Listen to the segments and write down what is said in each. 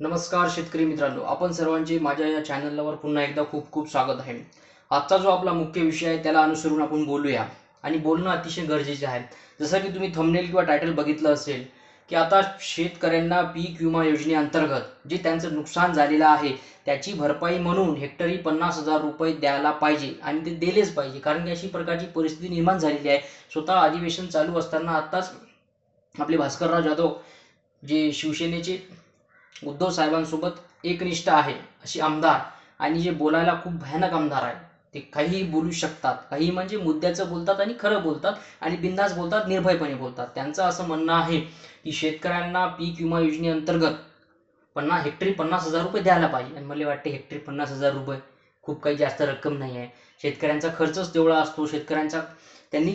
नमस्कार शेतकरी मित्रांनो आपण सर्वांचे माझ्या या चॅनलवर पुन्हा एकदा खूप खूप स्वागत आहे. आजचा जो आपला मुख्य विषय आहे त्याला अनुसरून आपण बोलूया. आणि बोलणं अतिशय गरजेचे आहे. जसं की तुम्ही थंबनेल किंवा टायटल बघितलं असेल की आता शेतकऱ्यांना पीक विमा योजनेअंतर्गत जे त्यांचं नुकसान झालेलं आहे त्याची भरपाई म्हणून हेक्टरी पन्नास हजार रुपये द्यायला पाहिजे आणि ते दिलेच पाहिजे. कारण की अशी प्रकारची परिस्थिती निर्माण झालेली आहे. स्वतः अधिवेशन चालू असताना आत्ताच आपले भास्करराव जाधव जे शिवसेनेचे उद्धव साहेबांसोबत एकनिष्ठ आहे असे आमदार आणि जे बोलायला खूप भयानक आमदार आहे ते काहीही बोलू शकतात. काही म्हणजे मुद्द्याचं बोलतात आणि खरं बोलतात आणि बिंदास बोलतात निर्भयपणे बोलतात. त्यांचं असं म्हणणं आहे की शेतकऱ्यांना पीक विमा योजनेअंतर्गत पन्नास हेक्टरी पन्नास हजार रुपये द्यायला पाहिजे. आणि मला वाटते हेक्टरी पन्नास हजार रुपये खूप काही जास्त रक्कम नाही आहे. शेतकऱ्यांचा खर्चच तेवढा असतो. शेतकऱ्यांचा त्यांनी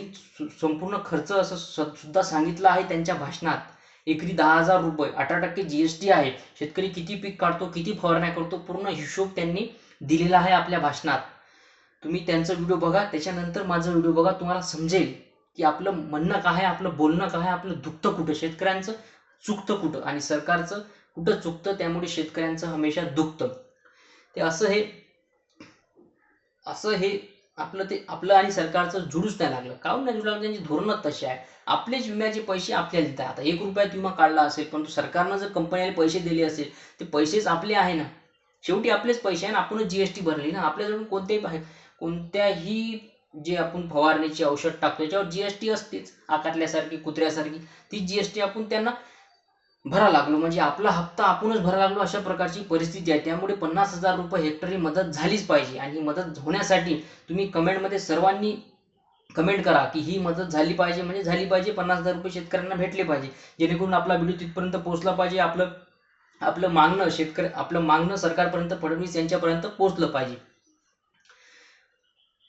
संपूर्ण खर्च असं स- सुद्धा सांगितलं आहे त्यांच्या भाषणात. एकरी दहा हजार रुपये अठरा टक्के जीएसटी आहे. शेतकरी किती पीक काढतो किती फवारण्या करतो पूर्ण हिशोब त्यांनी दिलेला आहे आपल्या भाषणात. तुम्ही त्यांचा व्हिडिओ बघा त्याच्यानंतर माझा व्हिडिओ बघा तुम्हाला समजेल की आपलं म्हणणं काय आहे आपलं बोलणं काय आहे आपलं दुखतं कुठं शेतकऱ्यांचं चुकतं कुठं आणि सरकारचं कुठं चुकतं त्यामुळे शेतकऱ्यांचं हमेशा दुखतं. ते असं हे असं हे आपलं ते आपलं आणि सरकारचं जुळूच नाही लागलं. काहून नाही जुळू लागलं? त्यांची धोरणच तशी आहे. आपलेच विम्याचे पैसे आपल्याला देतात. आता एक रुपयात विमा काढला असेल परंतु सरकारनं जर कंपनीला पैसे दिले असेल ते पैसेच आपले आहे ना. शेवटी आपलेच पैसे आहे ना. आपणच जीएसटी भरली ना. आपल्याजवळ कोणत्याही बाहेर कोणत्याही जे आपण फवारणीची औषध टाकतो त्याच्यावर जीएसटी असतेच. आकातल्यासारखी कुत्र्यासारखी. ती जीएसटी आपण त्यांना भरा लागलो. म्हणजे आपला हप्ता आपणच भरा लागलो अशा प्रकारची परिस्थिती आहे. त्यामुळे पन्नास हजार रुपये हेक्टरी मदत झालीच पाहिजे. आणि ही मदत होण्यासाठी तुम्ही कमेंटमध्ये सर्वांनी कमेंट करा की ही मदत झाली पाहिजे. म्हणजे झाली पाहिजे पन्नास हजार रुपये शेतकऱ्यांना भेटले पाहिजे. जेणेकरून आपला व्हिडिओ तिथपर्यंत पोहोचला पाहिजे. आपलं आपलं मागणं शेतकरी आपलं मागणं सरकारपर्यंत फडणवीस यांच्यापर्यंत पोहोचलं पाहिजे.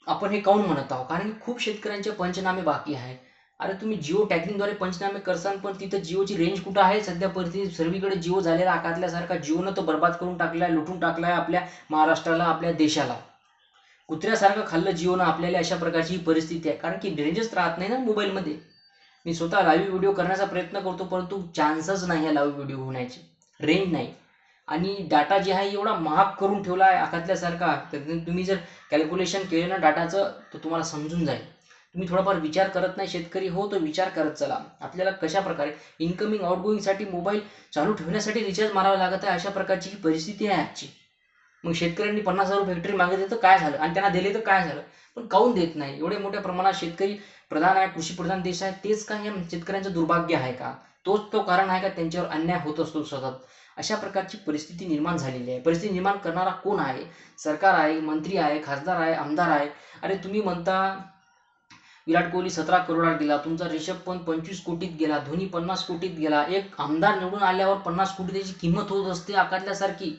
आपण हे काऊन म्हणत आहोत? कारण की खूप शेतकऱ्यांचे पंचनामे बाकी आहे अरे तुम्ही जिओ टॅगिंगद्वारे पंचनामे करसान पण तिथं जिओची रेंज कुठं आहे? सध्या परिस्थितीत सर्वीकडे जिओ झालेला आकातल्यासारखा जिओनं तो बर्बाद करून टाकलाय लुटून टाकलाय आपल्या महाराष्ट्राला आपल्या देशाला. कुत्र्यासारखं खाल्लं जिओनं आपल्याला अशा प्रकारची ही परिस्थिती आहे. कारण की रेंजच राहत नाही ना मोबाईलमध्ये. मी स्वतः लाईव्ह व्हिडिओ करण्याचा प्रयत्न करतो परंतु चान्सच नाही आहे लाईव्ह व्हिडिओ होण्याचे. रेंज नाही. आणि डाटा जे आहे एवढा महाग करून ठेवला आहे आखातल्यासारखा तर तुम्ही जर कॅल्क्युलेशन केलं ना डाटाचं तर तुम्हाला समजून जाईल. तुम्ही थोडाफार विचार करत नाही शेतकरी हो तो विचार करत चला. आपल्याला कशा प्रकारे इन्कमिंग आउटगोईंगसाठी मोबाईल चालू ठेवण्यासाठी रिचार्ज मारावा लागत आहे अशा प्रकारची ही परिस्थिती आहे आजची. मग शेतकऱ्यांनी पन्नास हजार रुपये मागितली तर काय झालं? आणि त्यांना दिले तर काय झालं? पण काऊन देत नाही? एवढ्या मोठ्या प्रमाणात शेतकरी प्रधान आहे कृषी प्रधान देश आहे तेच काय हे शेतकऱ्यांचं दुर्भाग्य आहे का? तोच तो कारण आहे का त्यांच्यावर अन्याय होत असतो सतत? अशा प्रकारची परिस्थिती निर्माण झालेली आहे. परिस्थिती निर्माण करणारा कोण आहे? सरकार आहे मंत्री आहे खासदार आहे आमदार आहे. अरे तुम्ही म्हणता विराट कोहली सतरा करोडात गेला तुमचा रिषभ पंत पंचवीस कोटीत गेला. धोनी पन्नास कोटीत गेला. एक आमदार निवडून आल्यावर पन्नास कोटी त्याची किंमत होत असते आकारल्यासारखी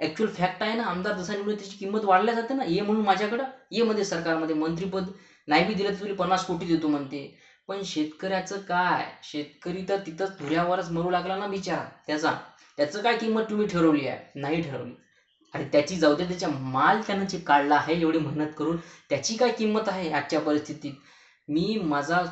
ॲक्च्युअल फॅक्ट आहे ना आमदार जसा निवडून त्याची किंमत वाढल्या जाते ना. ये म्हणून माझ्याकडं ये मध्ये सरकारमध्ये. मंत्रीपद नाही बी दिलं तर तुला पन्नास कोटी देतो म्हणते. पण शेतकऱ्याचं काय? शेतकरी तर तिथंच धुऱ्यावरच मरू लागला ना बिचारा. त्याचा. त्याचं काय किंमत तुम्ही ठरवली आहे? नाही ठरवली. अरे त्याची जाऊ दे त्याच्या माल त्यानं जे काढला आहे एवढी मेहनत करून त्याची काय किंमत आहे आजच्या परिस्थितीत? मी माझा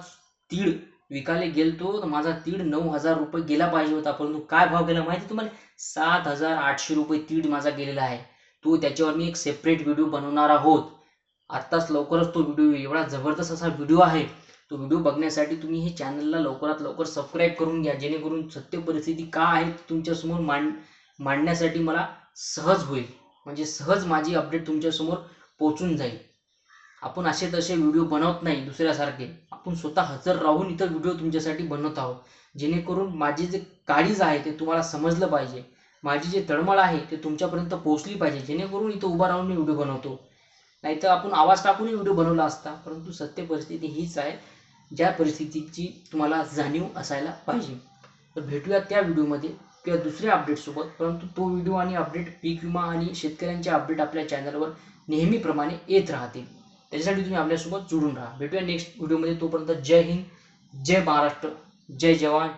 तीळ विकायला गेलतो तर माझा तीळ नऊ हजार रुपये गेला पाहिजे होता परंतु काय भाव गेला माहिती तुम्हाला? सात हजार आठशे रुपये तीळ माझा गेलेला आहे. तो त्याच्यावर मी एक सेपरेट व्हिडिओ बनवणार आहोत. आत्ताच लवकरच तो व्हिडिओ एवढा जबरदस्त असा व्हिडिओ आहे. तो व्हिडिओ बघण्यासाठी तुम्ही हे चॅनलला लवकरात लवकर सबस्क्राईब करून घ्या जेणेकरून सत्य परिस्थिती का आहे तुमच्यासमोर मांड मांडण्यासाठी मला सहज होईल. म्हणजे सहज माझी अपडेट तुमच्यासमोर पोचून जाईल. आपण असे तसे व्हिडिओ बनवत नाही दुसऱ्यासारखे. आपण स्वतः हजर राहून इथं व्हिडिओ तुमच्यासाठी बनवत आहोत. जेणेकरून माझी जे काळीज आहे ते तुम्हाला समजलं पाहिजे. माझी जे तळमळ आहे ते तुमच्यापर्यंत पोहोचली पाहिजे. जेणेकरून इथं उभा राहून मी व्हिडिओ बनवतो. नाहीतर आपण आवाज टाकूनही व्हिडिओ बनवला असता. परंतु सत्य परिस्थिती हीच आहे. ज्या परिस्थितीची तुम्हाला जाणीव असायला पाहिजे. तर भेटूया त्या व्हिडिओमध्ये किंवा दुसऱ्या अपडेटसोबत परंतु तो व्हिडिओ आणि अपडेट पीक विमा आणि शेतकऱ्यांचे अपडेट आपल्या चॅनलवर नेहमीप्रमाणे येत राहतील. त्याच्यासाठी तुम्ही आपल्यासोबत जोडून राहा. भेटूया नेक्स्ट व्हिडिओमध्ये तोपर्यंत जय हिंद जय महाराष्ट्र जय जवान